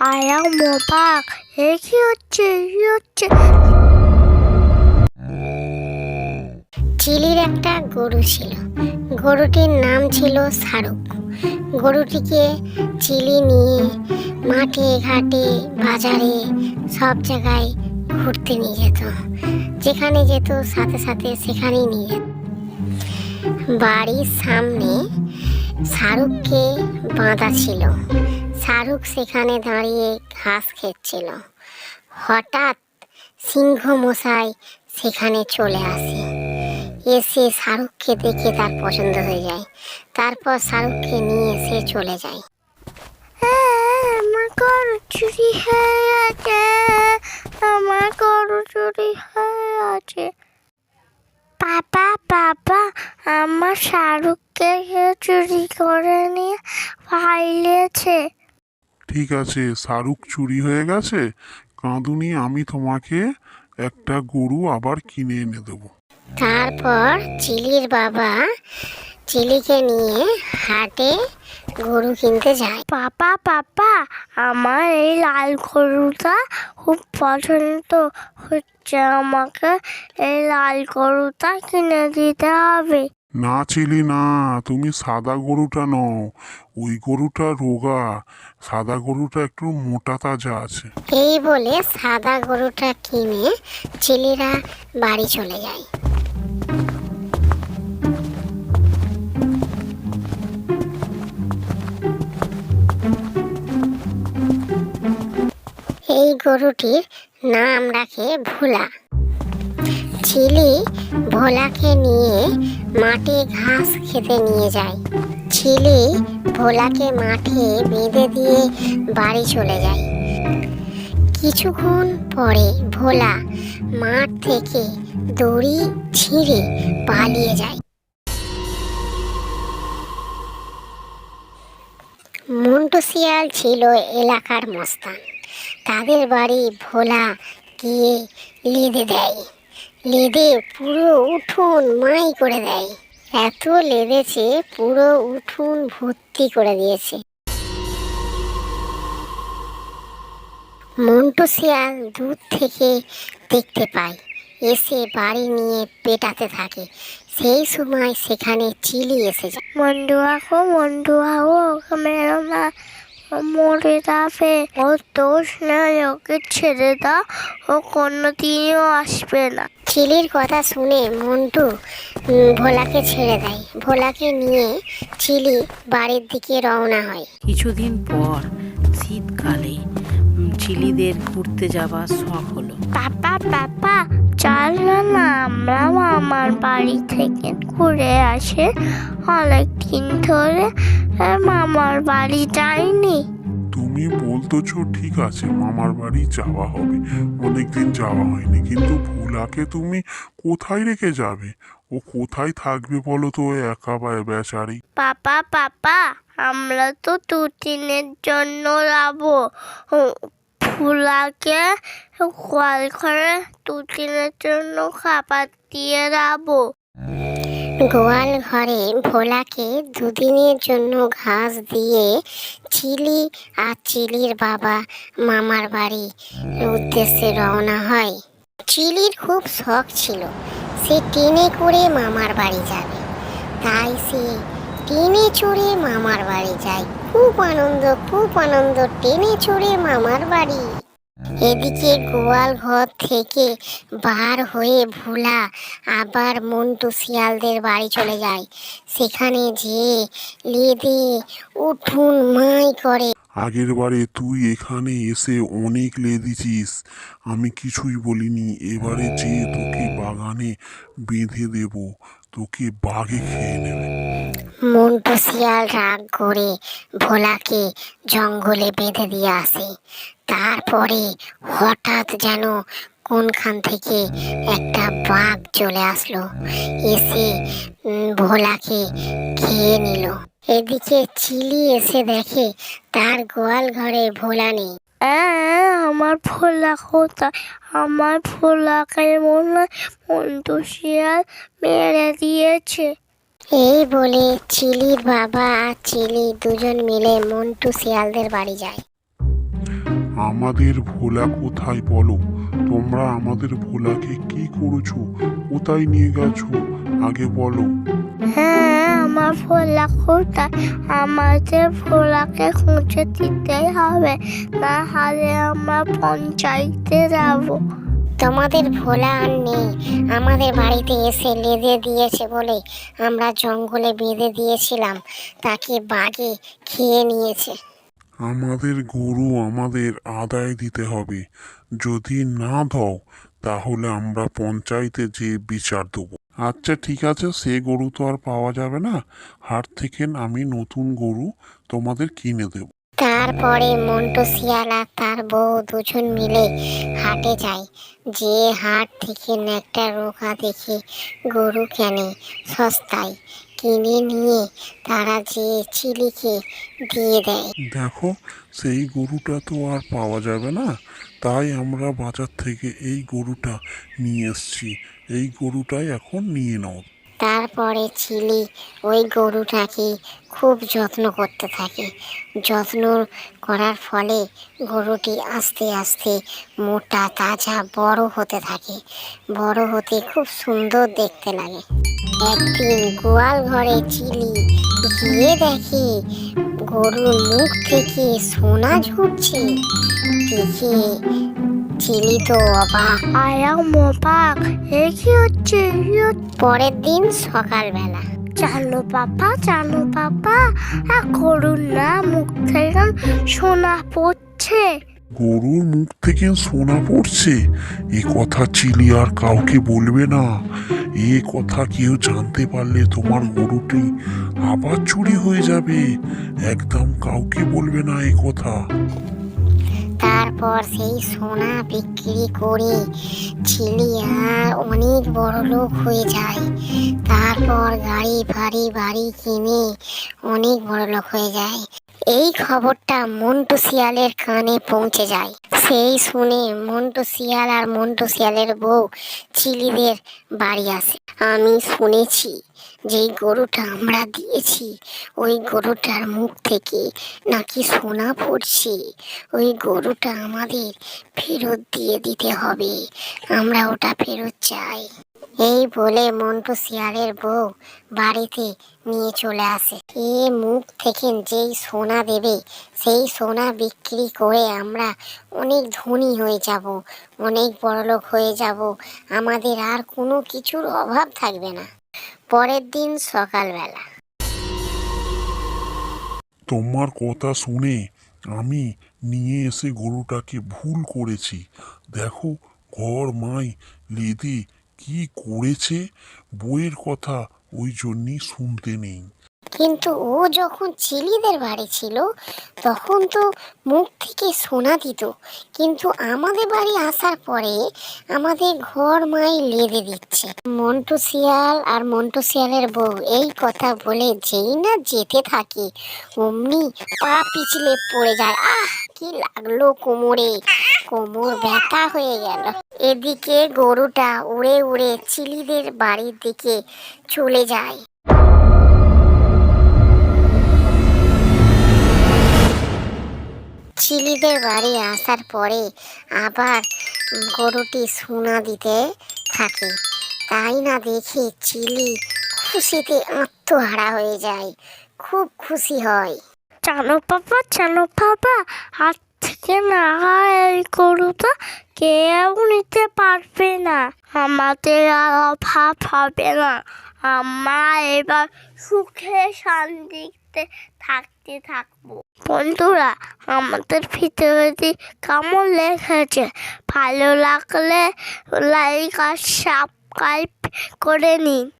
আয়া মোবাক এ কি হচ্ছে? চিলির একটা গরু ছিল। গরুটির নাম ছিল শাহরুখ। গরুটিকে চিলি নিয়ে মাঠে, ঘাটে, বাজারে সব জায়গায় ঘুরতে নিয়ে যেত। যেখানে যেত, সাথে সাথে সেখানেই নিয়ে যেত। বাড়ির সামনে শাহরুখকে বাঁধা ছিল। শাহরুখ সেখানে দাঁড়িয়ে ঘাস খেচ্ছিল। হঠাৎ সিংহ মশাই সেখানে চলে আসে। এসে শাহরুখকে দেখে তার পছন্দ হয়ে যায়। তারপর শাহরুখকে নিয়ে সে চলে যায়। আমার চুরি হয়ে আছে আমার চুরি হয়ে আছে বাবা আমার শাহরুখকে চুরি করে নিয়ে পাইলেছে ঠিক আছে শাহরুখ চুরি হয়ে গেছে? কাঁদুনি আমি তোমাকে একটা গরু আবার কিনে এনে দেবো। তারপর চিলির বাবা চিলিকে নিয়ে হাটে গরু কিনতে যায়। পাপা পাপা আমার এই লাল গরুটা খুব পছন্দ হচ্ছে। আমাকে এই লাল গরুটা কিনে দিতে হবে। না চিলি না, তুমি সাদা গরুটা নও, ওই গরুটা রোগা, সাদা গরুটা একটু মোটা তাজা আছে। এই বলে সাদা গরুটা কিনে ছেলেরা বাড়ি চলে যায়। এই গরুটির নাম রাখে ভোলা। চিলি ভোলাকে নিয়ে মাঠে ঘাস খেতে নিয়ে যায়। চিলি ভোলাকে মাঠে বেঁধে দিয়ে বাড়ি চলে যায়। কিছুক্ষণ পরে ভোলা মাঠ থেকে দড়ি ছিঁড়ে পালিয়ে যায়। মন্টু শিয়াল ছিল এলাকার মস্তান। তাদের বাড়ি ভোলা গিয়ে লেদে দেয়। লেদে পুরো উঠোন মাই করে দেয়। এত লেদেছে পুরো উঠোন ভর্তি করে দিয়েছে। মন্টু শিয়াল দূর থেকে দেখতে পায়, এসে বাড়ি নিয়ে পেটাতে থাকে। সেই সময় সেখানে চিলি এসে যায়। বন্ধুয়া গো বন্ধুয়া গো ওকে মেরো না ও যাবে। ও দোষ নেই, ওকে ছেড়ে দাও। ও কোনো দিনও আসবে না। চিলির কথা শুনে মন্টু ভোলাকে ছেড়ে দেয়। ভোলাকে নিয়ে চিলি বাড়ির দিকে রওনা হয়। কিছুদিন পর শীতকালে চিলিদের ঘুরতে যাবার শখ হলো। পাপা পাপা চল না না আমরা মামার বাড়ি থেকে ঘুরে আসে। অনেক দিন ধরে মামার বাড়ি যাইনি। তুমি বলতেছো ঠিক আছে মামার বাড়ি যাওয়া হবে। অনেকদিন যাওয়া হয়নি কিন্তু ভোলাকে তুমি কোথায় রেখে যাবে? ও কোথায় থাকবে বলো তো ও একা বা বেচারি? পাপা পাপা আমরা তো দু দিনের জন্য যাব। ফুলাকে গোয়াল ঘরে দু দিনের জন্য খাবার দিয়ে যাব। গোয়াল ঘরে ভোলাকে দুদিনের জন্য ঘাস দিয়ে চিলি আর চিলির বাবা মামার বাড়ি উদ্দেশ্যে রওনা হয়। চিলির খুব শখ ছিল। সে ট্রেনে করে মামার বাড়ি যাবে। তাই সে ট্রেনে চড়ে মামার বাড়ি যায়। খুব আনন্দ খুব আনন্দ, ট্রেনে চড়ে মামার বাড়ি। এদিকে গোয়াল ঘর থেকে বার হয়ে ভোলা আবার মন্টু শিয়ালদের বাড়ি চলে যায়। সেখানে যেয়ে লেদে উঠুন মাই করে। আগের বারে তুই এখানে এসে অনেক লেদিছিস, আমি কিছুই বলিনি। এবারে যে তোকে বাগানে বেঁধে দেব, তোকে বাঘে খেয়ে নেবে। মন্টু শিয়াল রাগ করে ভোলাকে জঙ্গলে বেঁধে দিয়ে আসে। তারপরে হঠাৎ যেন কোনখান থেকে একটা বাঘ চলে আসলো। এসে ভোলাকে খেয়ে নিল। এদিকে চিলি এসে দেখে তার গোয়াল ঘরে ভোলা নেই। আমার ফোলা কোথায়? আমার ফোলাকে মনে হয় মন্টু শিয়াল মেরে দিয়েছে। এই বলে চিলির বাবা আর চিলি দুজন মিলে মন্টু শিয়ালদের বাড়ি যায়। আমাদের ভোলা কোথায় বলো? তোমরা আমাদের ভোলাকে কি করেছ? কোথায় নিয়ে গেছো? আগে বলো। হ্যাঁ আমার ভোলা কোথায়? আমাদের ভোলাকে খুঁজে দিতেই হবে। না হলে আমরা পঞ্চায়েতে যাব। তোমাদের ভোলা আর নেই। আমাদের বাড়িতে এসে লেদে দিয়েছে বলে আমরা জঙ্গলে বেঁধে দিয়েছিলাম। তাকে বাঘে খেয়ে নিয়েছে। আমাদের গরু আমাদের আদায় দিতে হবে। যদি না দাও, তাহলে আমরা পঞ্চায়েতে যে বিচার দেবো। আচ্ছা ঠিক আছে, সে গরু তো আর পাওয়া যাবে না। হাট থেকে আমি নতুন গরু তোমাদের কিনে দেব। তারপরে মন্টু, শিয়াল আর তার বউ দুজন মিলে হাটে যায়। যে হাট থেকে একটা রোগা দেখে গরু কেনে সস্তায়, কিনে নিয়ে তারা যে চিলিকে দিয়ে দেয়। দেখো, সেই গরুটা তো আর পাওয়া যাবে না। তাই আমরা বাজার থেকে এই গরুটা নিয়ে এসছি। এই গরুটাই এখন নিয়ে নাও। তারপরে চিলি ওই গরুটাকে খুব যত্ন করতে থাকে। যত্ন করার ফলে গরুটি আস্তে আস্তে মোটা, তাজা, বড় হতে থাকে। বড় হতে খুব সুন্দর দেখতে লাগে। একদিন গোয়াল ঘরে চিলি গিয়ে দেখে গরুর মুখ থেকে সোনা ঝরছে। দেখে চিলি তো অবাক আয়া মোপাক এ কি হচ্ছে? পরের দিন সকালবেলা। জানো পাপা জানো পাপা আর করুন না মুখ থেকে সোনা পড়ছে। গরুর মুখ থেকে সোনা পড়ছে? এ কথা চিলি আর কাউকে বলবে না। এ কথা কেউ জানতে পারলে তোমার গরুটি আবার চুরি হয়ে যাবে। একদম কাউকে বলবে না এ কথা। তারপর সেই সোনা বিক্রি করে ছিলি আর অনেক বড় লোক হয়ে যায়। তারপর গাড়ি ফাড়ি বাড়ি কিনে অনেক বড় লোক হয়ে যায়। এই খবরটা মন্টু শিয়ালের কানে পৌঁছে যায়। সেই শুনে মন্টু শিয়াল আর মন্টু শিয়ালের বউ চিলিদের বাড়ি আসে। আমি শুনেছি যেই গরুটা আমরা দিয়েছি। ওই গরুটার মুখ থেকে নাকি সোনা পড়ছে। ওই গরুটা আমাদের ফেরত দিয়ে দিতে হবে। আমরা ওটা ফেরত চাই। এই বলে মন্টু শিয়ালের বউ বাড়িতে নিয়ে চলে আসে। এ মুখ থেকে যেই সোনা দেবে, সেই সোনা বিক্রি করে আমরা অনেক ধনী হয়ে যাব, অনেক বড়লোক হয়ে যাব। আমাদের আর কোনো কিছুর অভাব থাকবে না। পরের দিন সকালবেলা। তোমার কথা শুনে আমি নিয়ে এসে গরুটাকে ভুল করেছি। দেখো, ঘর মাই লেদে কি করেছে? বইয়ের কথা ওই জন্যই শুনতে নেই। কিন্তু ও যখন চিলিদের বাড়ি ছিল, তখন তো মুখ থেকে সোনা দিত। কিন্তু আমাদের বাড়ি আসার পরে আমাদের ঘর মাই লেদে দিচ্ছে। মন্টু শিয়াল আর মন্টু শিয়ালের বউ এই কথা বলে যেই না যেতে থাকে, অমনি পা পিছলে পড়ে যায়। আহ, কি লাগল কোমরে? কোমর ব্যথা হয়ে গেল। এদিকে গরুটা উড়ে উড়ে চিলিদের বাড়ির দিকে চলে যায়। চিলিদের বাড়ি আসার পরে আবার গরুটি সোনা দিতে থাকে। তাই না দেখে চিলি খুশিতে আত্মহারা হয়ে যায়। খুব খুশি হয়। জানো পাপা জানো পাপা, হাত থেকে না হয় এই গরুটা কেউ নিতে পারবে না। আমাদের আর অভাব হবে না। আমরা এবার সুখে শান্তিতে থাকতে থাকব। বন্ধুরা, আমাদের ভিডিওটি কেমন লেগেছে? ভালো লাগলে লাইক আর সাবস্ক্রাইব করে নিন।